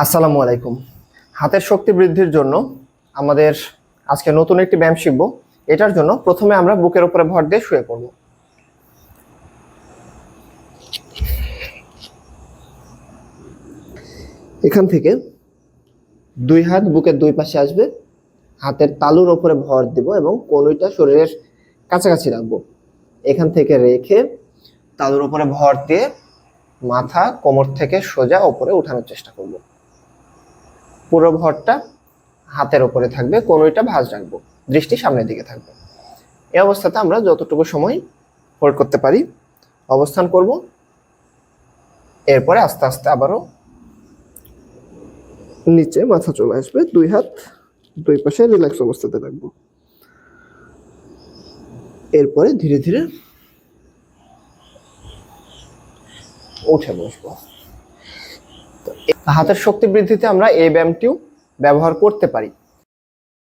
আসসালামু আলাইকুম। হাতের শক্তি বৃদ্ধির জন্য আমাদের আজকে নতুন একটি ব্যায়াম শিখব। এটার জন্য প্রথমে আমরা বুকের উপরে ভর দিয়ে শুয়ে পড়ব। এখান থেকে দুই হাত বুকের দুই পাশে আসবে, হাতের তালুর ওপরে ভর দিব এবং কনুইটা শরীরের কাছাকাছি রাখব। এখান থেকে রেখে তালুর ওপরে ভর দিয়ে মাথা কোমর থেকে সোজা ওপরে উঠানোর চেষ্টা করব। পুরো ভরটা হাতের ওপরে থাকবে, কোনোইটা ভাঁজ রাখব, দৃষ্টি সামনের দিকে থাকবে। এই অবস্থাতে আমরা যতটুকু সময় হোল্ড করতে পারি, অবস্থান করব, এরপরে আস্তে আস্তে আবারও নিচে মাথা চলে আসবে, দুই হাত দুই পাশে রিল্যাক্স অবস্থাতে রাখব। এরপরে ধীরে ধীরে উঠে বসবো। হাতের শক্তি বৃদ্ধিতে আমরা এই ব্যায়ামটিও ব্যবহার করতে পারি।